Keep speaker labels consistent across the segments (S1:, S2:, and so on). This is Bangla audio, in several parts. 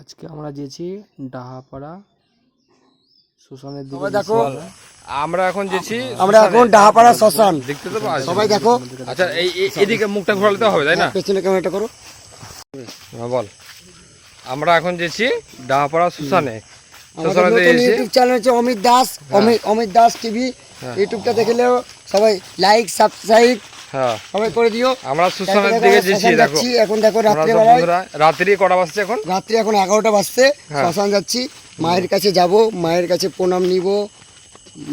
S1: আজকে আমরা যেছি ডাহাপাড়া। শ্মশানের দিকে
S2: দেখো।
S1: আমরা।
S3: এখন যেছি
S2: আমরা এখন ডাহাপাড়া শ্মশান।
S3: দেখতে তো
S2: সবাই দেখো।
S3: আচ্ছা এই এদিকে মুখটা ঘোরালে তো হবে তাই না?
S2: পেছনে ক্যামেরাটা করো।
S3: হ্যাঁ, বল। আমরা এখন যেছি ডাহাপাড়া শ্মশানে শ্মশানে
S2: ইউটিউব চ্যানেল হচ্ছে অমিত দাস অমিত অমিত দাস টিভি ইউটিউবটা দেখলেও সবাই লাইক সাবস্ক্রাইব
S3: হ্যাঁ
S2: সবাই করে দিও।
S3: আমরা শ্মশানের দিকে
S2: দেখো,
S3: দেখো।
S2: এখন দেখো রাত্রে
S3: সব রাত্রি কটা বাজছে এখন?
S2: রাত্রি এখন এগারোটা বাজছে।
S3: হ্যাঁ।
S2: শ্মশান যাচ্ছি। মায়ের কাছে যাব। মায়ের কাছে প্রণাম নিব।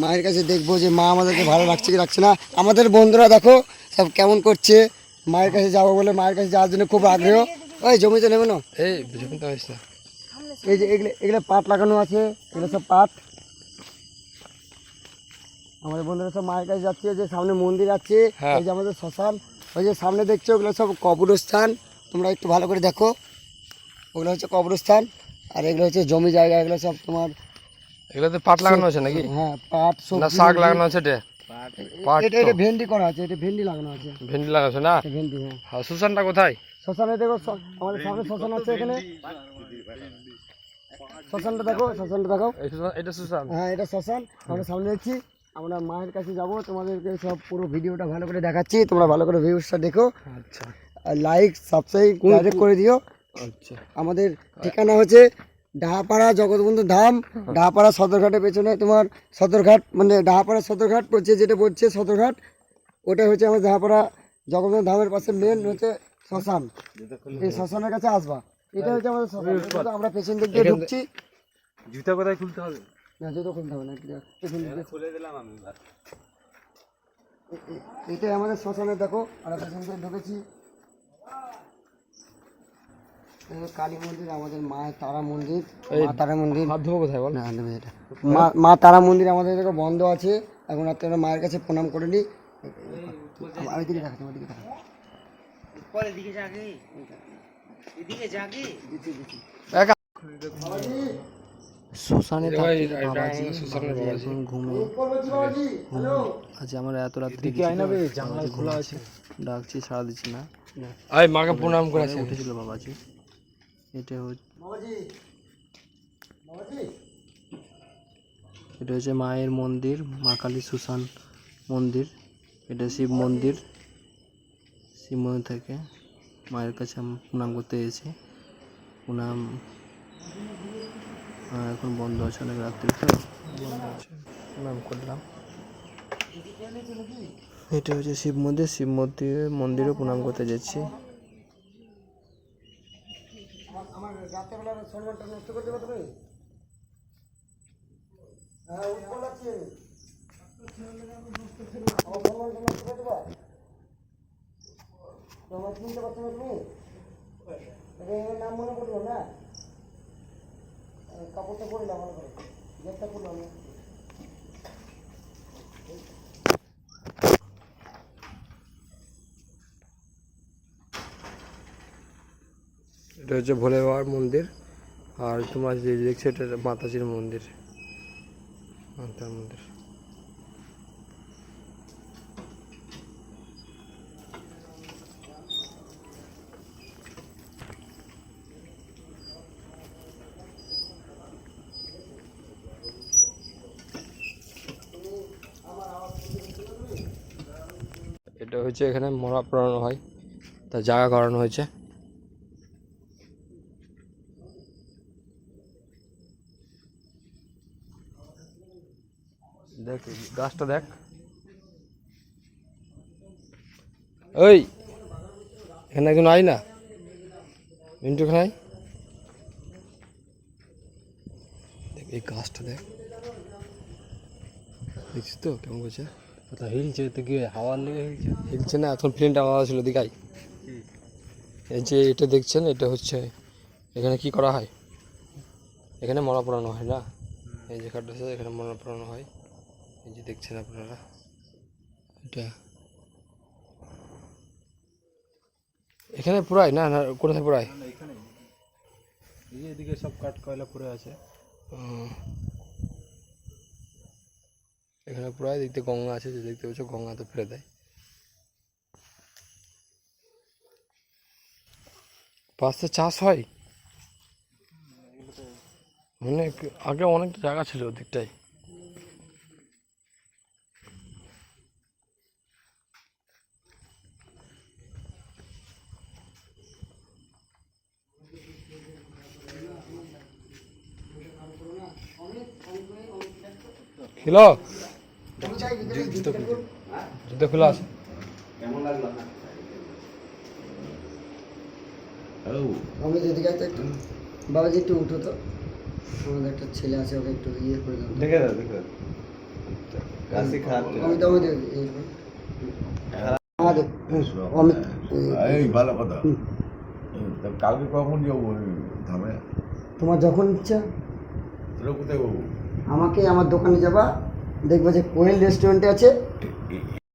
S2: মায়ের কাছে দেখব যে মা আমাদেরকে ভালো লাগছে কি লাগছে না। আমাদের বন্ধুরা দেখো সব কেমন করছে। মায়ের কাছে যাব বলে মায়ের কাছে যাওয়ার জন্য খুব আগ্রহ। ওই জমিতে নেবে না?
S3: এই না।
S2: এই যে এগুলো এগুলো পাট লাগানো আছে। এগুলো সব পাট। আমাদের বন্ধুরা সব মায়ের কাছে যাচ্ছে যে সামনে মন্দির আছে
S3: হ্যাঁ।
S2: এই যে আমাদের শ্মশান ওই যে সামনে দেখছ ওগুলো সব কবরস্থান তোমরা একটু ভালো করে দেখো। ওগুলো হচ্ছে কবরস্থান আর এগুলো হচ্ছে জমি জায়গা এগুলো সব তোমার
S3: এগুলোতে পাট লাগানো আছে নাকি?
S2: হ্যাঁ পাট
S3: না শাক লাগানো আছে এটা? পাট
S2: এটা এটা ভেন্ডি করা আছে এটা ভেন্ডি লাগানো আছে।
S3: ভেন্ডি লাগানো আছে না?
S2: ভেন্ডি হ্যাঁ।
S3: শ্মশানটা কোথায়?
S2: শ্মশানে দেখো আমাদের সামনে শ্মশান আছে এখানে। শ্মশানটা দেখো শ্মশানটা দেখো
S3: এটা শ্মশান?
S2: হ্যাঁ এটা শ্মশান আমরা সামনে যাচ্ছি আমরা মায়ের কাছে যাব তোমাদেরকে সব পুরো ভিডিওটা ভালো করে দেখাচ্ছি তোমরা ভালো করে ভিউসটা দেখো।
S3: আচ্ছা।
S2: আর লাইক সাবস্ক্রাইব ডাইরেক্ট করে দিও।
S3: আচ্ছা।
S2: আমাদের ঠিকানা হচ্ছে ডাহাপাড়া জগৎবন্ধু ধাম ডাহাপাড়া সদরঘাটের পেছনে তোমার সদরঘাট মানে ডাহাপাড়া সদরঘাট পড়ছে যেটা পড়ছে সদরঘাট ওটা হচ্ছে আমার ডাহাপাড়া জগৎবন্ধু ধামের পাশে মেন হচ্ছে শ্মশান। এই শ্মশানের কাছে আসবা। এটা হচ্ছে আমাদের শ্মশান। আমরা পেছন দিক দিয়ে ঢুকছি।
S3: জুতা কোথায় খুলতে হবে?
S2: না খুলতে হবে না
S3: খুলে দিলাম আমি
S2: এটাই আমাদের শ্মশানে দেখো আমরা ঢুকেছি। কালী মন্দির আমাদের মা তারা মন্দির মা তারা মন্দির।
S3: ধোবো কোথায় বল?
S2: না নেবে এটা। মা মা তারা মন্দির আমাদের দেখো বন্ধ আছে। এখন আমরা মায়ের কাছে প্রণাম করে নিই আমার দিকে দেখাচ্ছি আমার দিকে
S3: এটা- এটা
S1: বাবাজি!
S3: আমাদের শ্মশানের
S1: বাবাজি
S3: বাবাজি।
S1: এখন ঘুমে। আজ আমরা এত রাত্রে জানলা খোলা আছে। ডাকছি সারা দিচ্ছি না।
S3: আয় মাকে প্রণাম করেছে
S1: উঠেছিল বাবাজি। এটা হচ্ছে এটা হচ্ছে মায়ের মন্দির মা কালী সুসান মন্দির। এটা শিব মন্দির। শিব মন্দির থেকে মায়ের কাছে আমি প্রণাম করতে এসেছি। প্রণাম। এখন বন্ধ আছে অনেক রাত্রি তো? বন্ধ আছে। প্রণাম করলাম। এটা হচ্ছে শিব মন্দির। শিব মন্দির মন্দিরও প্রণাম করতে যাচ্ছি।
S2: আমার হ্যাঁ চিনতে পারছ না তুমি নাম মনে করল না? কাপড়টা পরিলাম মনে করে। গেটটা খুললাম
S3: এটা হচ্ছে ভোলে বাবার মন্দির, আর তোমার যে দেখছ এটা মাতাজির মন্দির, মাতার মন্দির। এটা হচ্ছে এখানে মরা পড়ানো হয়, তা জায়গা করানো হয়েছে। দেখ গাছটা দেখ। ওই এখানে একজন আই না? মিন্টু, এখানে দেখ, এই গাছটা দেখ। দেখছিস তো কেমন করছে
S1: কোথাও হিলছে? তো কি হাওয়ার লেগে হিলছে?
S3: হিলছে না এখন প্লেনটা আওয়াজ ছিল দিকাই এই যে এটা দেখছেন এটা হচ্ছে এখানে কি করা হয়? এখানে মরা পড়ানো হয় না? এই যে কাঠটা আছে এখানে মরা পড়ানো হয়। এই যে দেখছেন আপনারা এটা। এখানে পুরাই না না কোথায় পুরাই?
S1: এই যে এদিকে সব কাঠ কয়লা পড়ে আছে।
S3: এখানে পুরাই দেখতে গঙ্গা আছে, যে দেখতে পাচ্ছ গঙ্গা তো ফেলে দেয়। পাশে চাষ হয়? মানে আগে অনেক জায়গা ছিল ওদিকটায়। হ্যালো জুতো খোলা আছে।
S2: আমি যেদিকে আছে একটু বাবাজি একটু উঠো তো। আমাদের একটা ছেলে আছে ওকে একটু ইয়ে করে দাও।
S4: দেখে দাও দেখে দাও। কাশি খারাপ
S2: আমি তো আমাদের ইয়ে আমাদের অমিত
S5: এই ভালো কথা। কালকে কখন যাব ধামে?
S2: তোমার যখন ইচ্ছা।
S5: কোথায় যাব?
S2: আমাকে আমার দোকানে যাবা দেখবা যে কোয়েল রেস্টুরেন্টে আছে।